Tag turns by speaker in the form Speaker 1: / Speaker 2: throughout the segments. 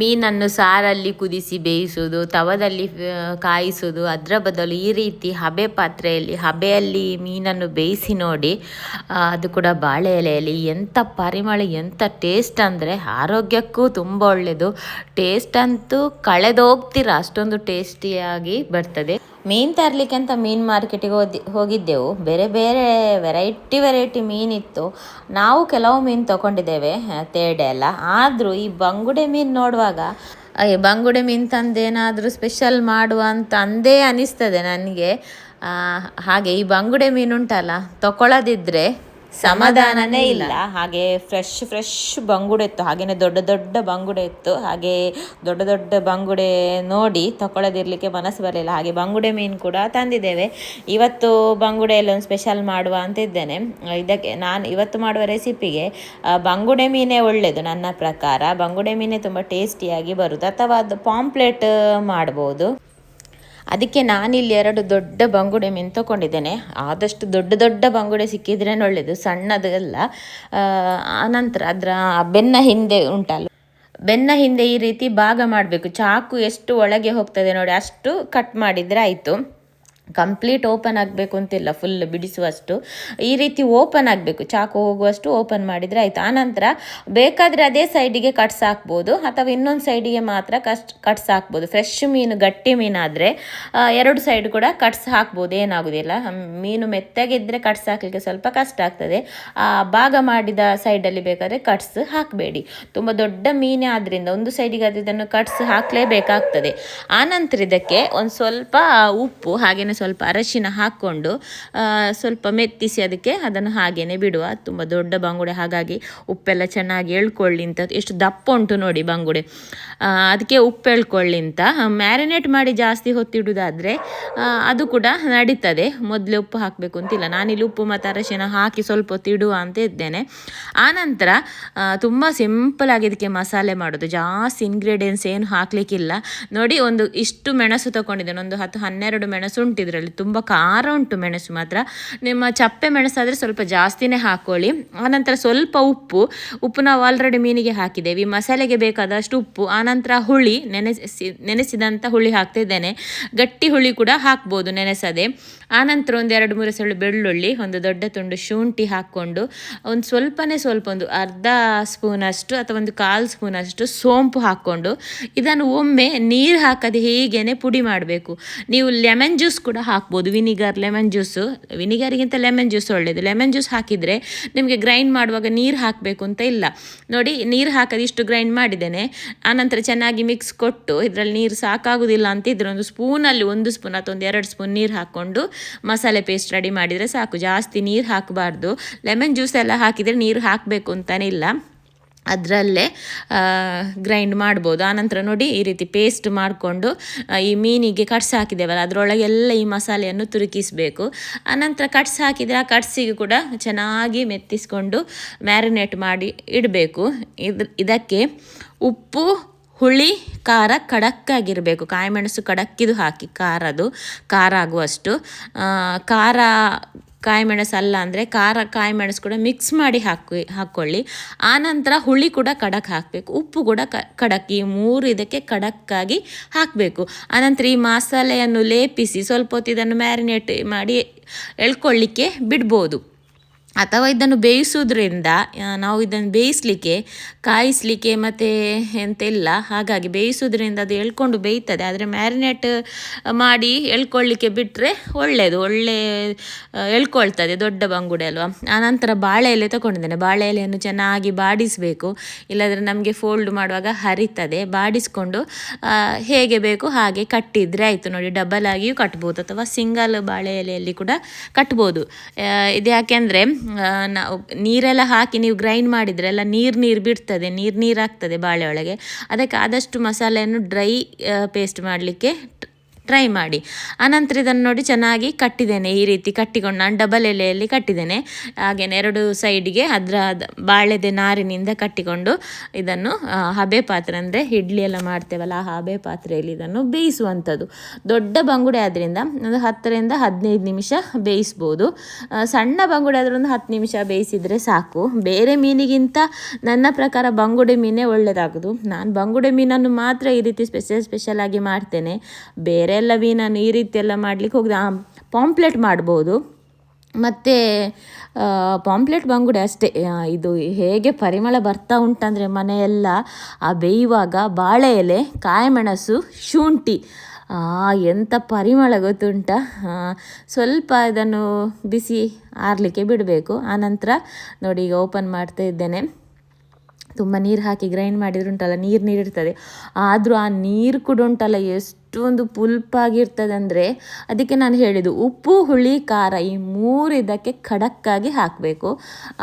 Speaker 1: ಮೀನನ್ನು ಸಾರಲ್ಲಿ ಕುದಿಸಿ ಬೇಯಿಸೋದು ತವದಲ್ಲಿ ಕಾಯಿಸುವುದು, ಅದರ ಬದಲು ಈ ರೀತಿ ಹಬೆ ಪಾತ್ರೆಯಲ್ಲಿ, ಹಬೆಯಲ್ಲಿ ಮೀನನ್ನು ಬೇಯಿಸಿ ನೋಡಿ ಅದು ಕೂಡ ಬಾಳೆ ಎಲೆಯಲ್ಲಿ ಎಂಥ ಪರಿಮಳ, ಎಂಥ ಟೇಸ್ಟ್ ಅಂದರೆ ಆರೋಗ್ಯಕ್ಕೂ ತುಂಬ ಒಳ್ಳೆಯದು. ಟೇಸ್ಟ್ ಅಂತೂ ಕಳೆದೋಗ್ತೀರ, ಅಷ್ಟೊಂದು ಟೇಸ್ಟಿಯಾಗಿ ಬರ್ತದೆ. ಮೀನು ತರಲಿಕ್ಕೆ ಅಂತ ಮೀನು ಮಾರ್ಕೆಟಿಗೆ ಹೋದಿ, ಹೋಗಿದ್ದೆವು. ಬೇರೆ ಬೇರೆ ವೆರೈಟಿ ವೆರೈಟಿ ಮೀನಿತ್ತು ನಾವು ಕೆಲವು ಮೀನು ತಗೊಂಡಿದ್ದೇವೆ ತೇಡೆ ಎಲ್ಲ. ಆದರೂ ಈ ಬಂಗುಡೆ ಮೀನು ನೋಡುವಾಗ ಈ ಬಂಗುಡೆ ಮೀನು ತಂದೇನಾದರೂ ಸ್ಪೆಷಲ್ ಮಾಡುವ ಅಂತ ಅಂದೇ ಅನಿಸ್ತದೆ ನನಗೆ. ಹಾಗೆ ಈ ಬಂಗುಡೆ ಮೀನು ಉಂಟಲ್ಲ ತಗೊಳ್ಳದಿದ್ರೆ ಸಮಾಧಾನನೇ ಇಲ್ಲ. ಹಾಗೆ ಫ್ರೆಶ್ ಫ್ರೆಶ್ ಬಂಗುಡೆ ಇತ್ತು. ಹಾಗೇನೆ ದೊಡ್ಡ ದೊಡ್ಡ ಬಂಗುಡೆ ಇತ್ತು. ಹಾಗೆ ದೊಡ್ಡ ದೊಡ್ಡ ಬಂಗುಡೆ ನೋಡಿ ತಕೊಳ್ಳೋದಿರ್ಲಿಕ್ಕೆ ಮನಸ್ಸು ಬರಲಿಲ್ಲ. ಹಾಗೆ ಬಂಗುಡೆ ಮೀನು ಕೂಡ ತಂದಿದ್ದೇವೆ. ಇವತ್ತು ಬಂಗುಡೆ ಒಂದು ಸ್ಪೆಷಲ್ ಮಾಡುವ ಅಂತ ಇದ್ದೇನೆ ಇದಕ್ಕೆ ನಾನು ಇವತ್ತು ಮಾಡುವ ರೆಸಿಪಿಗೆ ಬಂಗುಡೆ ಮೀನೇ ಒಳ್ಳೆಯದು ನನ್ನ ಪ್ರಕಾರ. ಬಂಗುಡೆ ಮೀನೇ ತುಂಬ ಟೇಸ್ಟಿಯಾಗಿ ಬರುತ್ತೆ ಅಥವಾ ಅದು ಪಾಂಪ್ಲೆಟ್ ಮಾಡ್ಬೋದು. ಅದಕ್ಕೆ ನಾನಿಲ್ಲಿ ಎರಡು ದೊಡ್ಡ ಬಂಗುಡೆ ಮೀನು ತಗೊಂಡಿದ್ದೇನೆ ಆದಷ್ಟು ದೊಡ್ಡ ದೊಡ್ಡ ಬಂಗುಡೆ ಸಿಕ್ಕಿದ್ರೇ ಒಳ್ಳೆಯದು ಸಣ್ಣದಲ್ಲ. ಆನಂತರ ಅದರ ಬೆನ್ನ ಹಿಂದೆ ಉಂಟಲ್ಲ. ಬೆನ್ನ ಹಿಂದೆ ಈ ರೀತಿ ಭಾಗ ಮಾಡಬೇಕು. ಚಾಕು ಎಷ್ಟು ಒಳಗೆ ಹೋಗ್ತದೆ ನೋಡಿ, ಅಷ್ಟು ಕಟ್ ಮಾಡಿದರೆ ಆಯಿತು. ಕಂಪ್ಲೀಟ್ ಓಪನ್ ಆಗಬೇಕು ಅಂತಿಲ್ಲ ಫುಲ್ ಬಿಡಿಸುವಷ್ಟು. ಈ ರೀತಿ ಓಪನ್ ಆಗಬೇಕು, ಚಾಕು ಹೋಗುವಷ್ಟು ಓಪನ್ ಮಾಡಿದರೆ ಆಯಿತು. ಆನಂತರ ಬೇಕಾದರೆ ಅದೇ ಸೈಡಿಗೆ ಕಟ್ಸ್ ಹಾಕ್ಬೋದು, ಅಥವಾ ಇನ್ನೊಂದು ಸೈಡಿಗೆ ಮಾತ್ರ ಕಷ್ಟ ಕಟ್ಸ್ ಹಾಕ್ಬೋದು. ಫ್ರೆಶ್ ಮೀನು, ಗಟ್ಟಿ ಮೀನಾದರೆ ಎರಡು ಸೈಡ್ ಕೂಡ ಕಟ್ಸ್ ಹಾಕ್ಬೋದು, ಏನಾಗೋದಿಲ್ಲ. ಮೀನು ಮೆತ್ತಗಿದ್ದರೆ ಕಟ್ಸ್ ಹಾಕಲಿಕ್ಕೆ ಸ್ವಲ್ಪ ಕಷ್ಟ ಆಗ್ತದೆ. ಆ, ಭಾಗ ಮಾಡಿದ ಸೈಡಲ್ಲಿ ಬೇಕಾದರೆ ಕಟ್ಸ್ ಹಾಕಬೇಡಿ. ತುಂಬ ದೊಡ್ಡ ಮೀನೇ ಆದ್ದರಿಂದ ಒಂದು ಸೈಡಿಗೆ ಅದು ಇದನ್ನು ಕಟ್ಸ್ ಹಾಕಲೇಬೇಕಾಗ್ತದೆ. ಆನಂತರ ಇದಕ್ಕೆ ಒಂದು ಸ್ವಲ್ಪ ಉಪ್ಪು ಹಾಗೆಯೇ ಸ್ವಲ್ಪ ಅರಶಿನ ಹಾಕ್ಕೊಂಡು ಸ್ವಲ್ಪ ಮೆತ್ತಿಸಿ ಅದಕ್ಕೆ ಅದನ್ನು ಹಾಗೇನೆ ಬಿಡುವ. ತುಂಬ ದೊಡ್ಡ ಬಂಗುಡೆ, ಹಾಗಾಗಿ ಉಪ್ಪೆಲ್ಲ ಚೆನ್ನಾಗಿ ಎಳ್ಕೊಳ್ಳಿ ಅಂತ. ಎಷ್ಟು ದಪ್ಪ ಉಂಟು ನೋಡಿ ಬಂಗುಡೆ. ಅದಕ್ಕೆ ಉಪ್ಪು ಎಳ್ಕೊಳ್ಳಿ ಅಂತ. ಮ್ಯಾರಿನೇಟ್ ಮಾಡಿ ಜಾಸ್ತಿ ಹೊತ್ತಿಡುವುದಾದರೆ ಅದು ಕೂಡ ನಡೀತದೆ. ಮೊದಲೇ ಉಪ್ಪು ಹಾಕಬೇಕು ಅಂತಿಲ್ಲ. ನಾನಿಲ್ಲಿ ಉಪ್ಪು ಮತ್ತು ಅರಶಿನ ಹಾಕಿ ಸ್ವಲ್ಪ ಹೊತ್ತು ಇಡುವ ಅಂತ ಇದ್ದೇನೆ. ಆನಂತರ ತುಂಬ ಸಿಂಪಲ್ ಆಗಿ ಇದಕ್ಕೆ ಮಸಾಲೆ ಮಾಡೋದು. ಜಾಸ್ತಿ ಇಂಗ್ರೀಡಿಯೆಂಟ್ಸ್ ಏನು ಹಾಕಲಿಕ್ಕಿಲ್ಲ. ನೋಡಿ ಒಂದು ಇಷ್ಟು ಮೆಣಸು ತಗೊಂಡಿದ್ದೇನೆ. ಒಂದು ಹತ್ತು ಹನ್ನೆರಡು ಮೆಣಸು ಉಂಟು ಇದರಲ್ಲಿ ತುಂಬ ಖಾರ ಉಂಟು ಮೆಣಸು ಮಾತ್ರ. ನಿಮ್ಮ ಚಪ್ಪೆ ಮೆಣಸಾದರೆ ಸ್ವಲ್ಪ ಜಾಸ್ತಿನೇ ಹಾಕೊಳ್ಳಿ. ಆನಂತರ ಸ್ವಲ್ಪ ಉಪ್ಪು ಉಪ್ಪು ನಾವು ಆಲ್ರೆಡಿ ಮೀನಿಗೆ ಹಾಕಿದ್ದೇವೆ. ಮಸಾಲೆಗೆ ಬೇಕಾದಷ್ಟು ಉಪ್ಪು, ಆನಂತರ ಹುಳಿ, ನೆನೆಸಿ ನೆನೆಸಿದಂಥ ಹುಳಿ ಹಾಕ್ತಿದ್ದೇನೆ ಗಟ್ಟಿ ಹುಳಿ ಕೂಡ ಹಾಕ್ಬೋದು ನೆನೆಸದೆ. ಆನಂತರ ಒಂದು ಎರಡು ಮೂರು ಸೊಳ್ಳು ಬೆಳ್ಳುಳ್ಳಿ, ಒಂದು ದೊಡ್ಡ ತುಂಡು ಶುಂಠಿ ಹಾಕ್ಕೊಂಡು, ಒಂದು ಸ್ವಲ್ಪನೇ ಸ್ವಲ್ಪ ಒಂದು ಅರ್ಧ ಸ್ಪೂನಷ್ಟು ಅಥವಾ ಒಂದು ಕಾಲು ಸ್ಪೂನಷ್ಟು ಸೋಂಪು ಹಾಕ್ಕೊಂಡು, ಇದನ್ನು ಒಮ್ಮೆ ನೀರು ಹಾಕದೆ ಹೀಗೇನೆ ಪುಡಿ ಮಾಡಬೇಕು. ನೀವು ಲೆಮನ್ ಜ್ಯೂಸ್ ಹಾಕ್ಬೋದು. Vinegar, lemon juice. ವಿನಿಗರಿಗಿಂತ lemon juice ಒಳ್ಳೆಯದು ಲೆಮನ್ ಜ್ಯೂಸ್ ಹಾಕಿದರೆ ನಿಮಗೆ ಗ್ರೈಂಡ್ ಮಾಡುವಾಗ ನೀರು ಹಾಕಬೇಕು ಅಂತ ಇಲ್ಲ. ನೋಡಿ, ನೀರು ಹಾಕದೆ ಇಷ್ಟು ಗ್ರೈಂಡ್ ಮಾಡಿದ್ದೇನೆ. ಆನಂತರ ಚೆನ್ನಾಗಿ ಮಿಕ್ಸ್ ಕೊಟ್ಟು ಇದರಲ್ಲಿ ನೀರು ಸಾಕಾಗೋದಿಲ್ಲ ಅಂತ ಒಂದು ಸ್ಪೂನಲ್ಲಿ ಒಂದು ಸ್ಪೂನ್ ಅಥವಾ ಒಂದು ಎರಡು ಸ್ಪೂನ್ ನೀರು ಹಾಕ್ಕೊಂಡು ಮಸಾಲೆ ಪೇಸ್ಟ್ ರೆಡಿ ಮಾಡಿದರೆ ಸಾಕು. ಜಾಸ್ತಿ ನೀರು ಹಾಕಬಾರ್ದು. ಲೆಮನ್ ಜ್ಯೂಸ್ ಎಲ್ಲ ಹಾಕಿದರೆ ನೀರು ಹಾಕಬೇಕು ಅಂತಲೇ ಇಲ್ಲ. ಅದರಲ್ಲೇ ಗ್ರೈಂಡ್ ಮಾಡ್ಬೋದು. ಆನಂತರ ನೋಡಿ ಈ ರೀತಿ ಪೇಸ್ಟ್ ಮಾಡಿಕೊಂಡು ಈ ಮೀನಿಗೆ ಕಟ್ಸ್ ಹಾಕಿದ್ದೇವಲ್ಲ ಅದರೊಳಗೆ ಎಲ್ಲ ಈ ಮಸಾಲೆಯನ್ನು ತುರುಕಿಸಬೇಕು. ಆನಂತರ ಕಟ್ಸ್ ಹಾಕಿದರೆ ಆ ಕಟ್ಸಿಗೆ ಕೂಡ ಚೆನ್ನಾಗಿ ಮೆತ್ತಿಸ್ಕೊಂಡು ಮ್ಯಾರಿನೇಟ್ ಮಾಡಿ ಇಡಬೇಕು. ಇದು ಇದಕ್ಕೆ ಉಪ್ಪು ಹುಳಿ ಖಾರ ಕಡಕ್ಕಾಗಿರಬೇಕು. ಕಾಯಿಮೆಣಸು ಕಡಕ್ಕಿದು ಹಾಕಿ ಖಾರದು ಖಾರ ಆಗುವಷ್ಟು. ಆ, ಖಾರ ಕಾಯಿಮೆಣಸು ಅಲ್ಲ ಅಂದರೆ ಖಾರ ಕಾಯಿಮೆಣಸು ಕೂಡ ಮಿಕ್ಸ್ ಮಾಡಿ ಹಾಕಿ ಹಾಕ್ಕೊಳ್ಳಿ. ಆನಂತರ ಹುಳಿ ಕೂಡ ಖಡಕ್ ಹಾಕಬೇಕು. ಉಪ್ಪು ಕೂಡ ಕ ಖಡಕ್ ಈ ಮೂರು ಇದಕ್ಕೆ ಖಡಕ್ಕಾಗಿ ಹಾಕಬೇಕು. ಆನಂತರ ಈ ಮಸಾಲೆಯನ್ನು ಲೇಪಿಸಿ ಸ್ವಲ್ಪ ಹೊತ್ತು ಇದನ್ನು ಮ್ಯಾರಿನೇಟ್ ಮಾಡಿ ಎಳ್ಕೊಳ್ಳಿಕ್ಕೆ ಬಿಡ್ಬೋದು. ಅಥವಾ ಇದನ್ನು ಬೇಯಿಸೋದ್ರಿಂದ ನಾವು ಇದನ್ನು ಬೇಯಿಸಲಿಕ್ಕೆ, ಕಾಯಿಸಲಿಕ್ಕೆ ಮತ್ತು ಎಂತೆಲ್ಲ, ಹಾಗಾಗಿ ಬೇಯಿಸೋದ್ರಿಂದ ಅದು ಎಳ್ಕೊಂಡು ಬೇಯ್ತದೆ. ಆದರೆ ಮ್ಯಾರಿನೇಟ್ ಮಾಡಿ ಎಳ್ಕೊಳ್ಳಿಕ್ಕೆ ಬಿಟ್ಟರೆ ಒಳ್ಳೆಯದು ಒಳ್ಳೆ ಎಳ್ಕೊಳ್ತದೆ, ದೊಡ್ಡ ಬಂಗುಡೆ ಅಲ್ವಾ. ಆನಂತರ ಬಾಳೆ ಎಲೆ ತಗೊಂಡಿದ್ದೇನೆ. ಬಾಳೆ ಎಲೆಯನ್ನು ಚೆನ್ನಾಗಿ ಬಾಡಿಸಬೇಕು. ಇಲ್ಲಾಂದರೆ ನಮಗೆ ಫೋಲ್ಡ್ ಮಾಡುವಾಗ ಹರಿತದೆ. ಬಾಡಿಸ್ಕೊಂಡು ಹೇಗೆ ಬೇಕು ಹಾಗೆ ಕಟ್ಟಿದರೆ ಆಯಿತು. ನೋಡಿ ಡಬಲ್ ಆಗಿಯೂ ಕಟ್ಬೋದು ಅಥವಾ ಸಿಂಗಲ್ ಬಾಳೆ ಎಲೆಯಲ್ಲಿ ಕೂಡ ಕಟ್ಬೋದು. ಇದು ಯಾಕೆಂದರೆ ನಾವು ನೀರೆಲ್ಲ ಹಾಕಿ ನೀವು ಗ್ರೈಂಡ್ ಮಾಡಿದರೆ ಎಲ್ಲ ನೀರು ನೀರು ಬಿಡ್ತದೆ, ನೀರು ನೀರು ಆಗ್ತದೆ ಬಾಳೆ ಒಳಗೆ. ಅದಕ್ಕೆ ಆದಷ್ಟು ಮಸಾಲೆಯನ್ನು ಡ್ರೈ ಪೇಸ್ಟ್ ಮಾಡಲಿಕ್ಕೆ ಟ್ರೈ ಮಾಡಿ. ಆನಂತರ ಇದನ್ನು ನೋಡಿ ಚೆನ್ನಾಗಿ ಕಟ್ಟಿದ್ದೇನೆ. ಈ ರೀತಿ ಕಟ್ಟಿಕೊಂಡು ನಾನು ಡಬಲ್ ಎಲೆಯಲ್ಲಿ ಕಟ್ಟಿದ್ದೇನೆ. ಹಾಗೆಯೇ ಎರಡು ಸೈಡ್ಗೆ ಅದರ ಬಾಳೆದೆ ನಾರಿನಿಂದ ಕಟ್ಟಿಕೊಂಡು ಇದನ್ನು ಹಬೆ ಪಾತ್ರೆ ಅಂದರೆ ಇಡ್ಲಿ ಎಲ್ಲ ಮಾಡ್ತೇವಲ್ಲ, ಆ ಹಬೆ ಪಾತ್ರೆಯಲ್ಲಿ ಇದನ್ನು ಬೇಯಿಸುವಂಥದ್ದು. ದೊಡ್ಡ ಬಂಗುಡೆ ಆದ್ದರಿಂದ ಒಂದು ಹತ್ತರಿಂದ ಹದಿನೈದು ನಿಮಿಷ ಬೇಯಿಸ್ಬೋದು. ಸಣ್ಣ ಬಂಗುಡೆ ಆದರೆ ಒಂದು ಹತ್ತು ನಿಮಿಷ ಬೇಯಿಸಿದರೆ ಸಾಕು. ಬೇರೆ ಮೀನಿಗಿಂತ ನನ್ನ ಪ್ರಕಾರ ಬಂಗುಡೆ ಮೀನೇ ಒಳ್ಳೆಯದಾಗೋದು ನಾನು ಬಂಗುಡೆ ಮೀನನ್ನು ಮಾತ್ರ ಈ ರೀತಿ ಸ್ಪೆಷಲ್ ಸ್ಪೆಷಲ್ ಆಗಿ ಮಾಡ್ತೇನೆ. ಬೇರೆ ಎಲ್ಲ ನಾನು ಈ ರೀತಿ ಎಲ್ಲ ಮಾಡಲಿಕ್ಕೆ ಹೋಗಿದೆ ಪಾಂಪ್ಲೆಟ್ ಮಾಡ್ಬೋದು. ಮತ್ತು ಪಾಂಪ್ಲೆಟ್ ಬಂಗುಡೆ ಅಷ್ಟೇ. ಇದು ಹೇಗೆ ಪರಿಮಳ ಬರ್ತಾ ಉಂಟಂದರೆ ಮನೆಯೆಲ್ಲ, ಆ ಬೇಯುವಾಗ ಬಾಳೆ ಎಲೆ, ಕಾಯಿಮೆಣಸು, ಶುಂಠಿ. ಎಂಥ ಪರಿಮಳ ಗೊತ್ತುಂಟ? ಸ್ವಲ್ಪ ಇದನ್ನು ಬಿಸಿ ಆರಲಿಕ್ಕೆ ಬಿಡಬೇಕು. ಆನಂತರ ನೋಡಿ ಈಗ ಓಪನ್ ಮಾಡ್ತಾ ಇದ್ದೇನೆ. ತುಂಬ ನೀರು ಹಾಕಿ ಗ್ರೈಂಡ್ ಮಾಡಿದ್ರುಂಟಲ್ಲ, ನೀರು ನೀರಿರ್ತದೆ. ಆದರೂ ಆ ನೀರು ಕೂಡ ಉಂಟಲ್ಲ ಎಷ್ಟೊಂದು ಪುಲ್ಪಾಗಿರ್ತದೆ ಅಂದರೆ ಅದಕ್ಕೆ ನಾನು ಹೇಳಿದ್ದು ಉಪ್ಪು, ಹುಳಿ, ಖಾರ ಈ ಮೂರು ಇದಕ್ಕೆ ಖಡಕ್ಕಾಗಿ ಹಾಕಬೇಕು.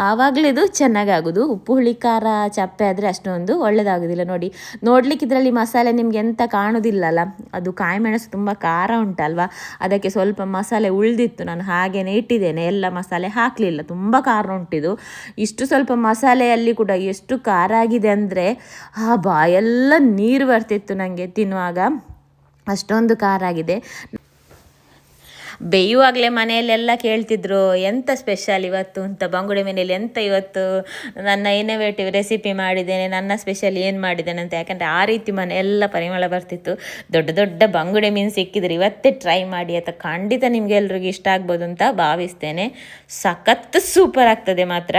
Speaker 1: ಆವಾಗಲೇ ಇದು ಚೆನ್ನಾಗಾಗೋದು. ಉಪ್ಪು, ಹುಳಿ, ಖಾರ ಚಪ್ಪೆ ಆದರೆ ಅಷ್ಟೊಂದು ಒಳ್ಳೆಯದಾಗೋದಿಲ್ಲ ನೋಡಿ, ನೋಡ್ಲಿಕ್ಕೆ ಇದರಲ್ಲಿ ಮಸಾಲೆ ನಿಮ್ಗೆ ಎಂತ ಕಾಣೋದಿಲ್ಲಲ್ಲ, ಅದು ಕಾಯಿಮೆಣಸು ತುಂಬ ಖಾರ ಉಂಟಲ್ವ? ಅದಕ್ಕೆ ಸ್ವಲ್ಪ ಮಸಾಲೆ ಉಳಿದಿತ್ತು. ನಾನು ಹಾಗೇನೆ ಇಟ್ಟಿದ್ದೇನೆ. ಎಲ್ಲ ಮಸಾಲೆ ಹಾಕಲಿಲ್ಲ. ತುಂಬ ಖಾರ ಉಂಟಿದು. ಇಷ್ಟು ಸ್ವಲ್ಪ ಮಸಾಲೆಯಲ್ಲಿ ಕೂಡ ಎಷ್ಟು ಖಾರ ಆಗಿದೆ ಅಂದರೆ, ಆ ಬಾಯೆಲ್ಲ ನೀರು ಬರ್ತಿತ್ತು ನನಗೆ ತಿನ್ನುವಾಗ. ಅಷ್ಟೊಂದು ಕಾರ್ ಆಗಿದೆ. ಬೇಯುವಾಗಲೇ ಮನೆಯಲ್ಲೆಲ್ಲ ಕೇಳ್ತಿದ್ರು ಎಂಥ ಸ್ಪೆಷಲ್ ಇವತ್ತು? ಅಂತ ಬಂಗುಡೆ ಮನೆಯಲ್ಲಿ, ಎಂತ ಇವತ್ತು? ನನ್ನ ಇನೋವೇಟಿವ್ ರೆಸಿಪಿ ಮಾಡಿದ್ದೇನೆ, ನನ್ನ ಸ್ಪೆಷಲ್ ಏನು ಮಾಡಿದ್ದೇನೆ ಅಂತ. ಯಾಕಂದರೆ ಆ ರೀತಿ ಮನೆಯೆಲ್ಲ ಪರಿಮಳ ಬರ್ತಿತ್ತು. ದೊಡ್ಡ ದೊಡ್ಡ ಬಂಗುಡೆ ಮೀನು ಸಿಕ್ಕಿದ್ರೆ ಇವತ್ತೇ ಟ್ರೈ ಮಾಡಿ ಅಂತ ಖಂಡಿತ ನಿಮಗೆ ಎಲ್ರಿಗೂ ಇಷ್ಟ ಆಗ್ಬೋದು ಅಂತ ಭಾವಿಸ್ತೇನೆ. ಸಖತ್ ಸೂಪರ್ ಆಗ್ತದೆ ಮಾತ್ರ.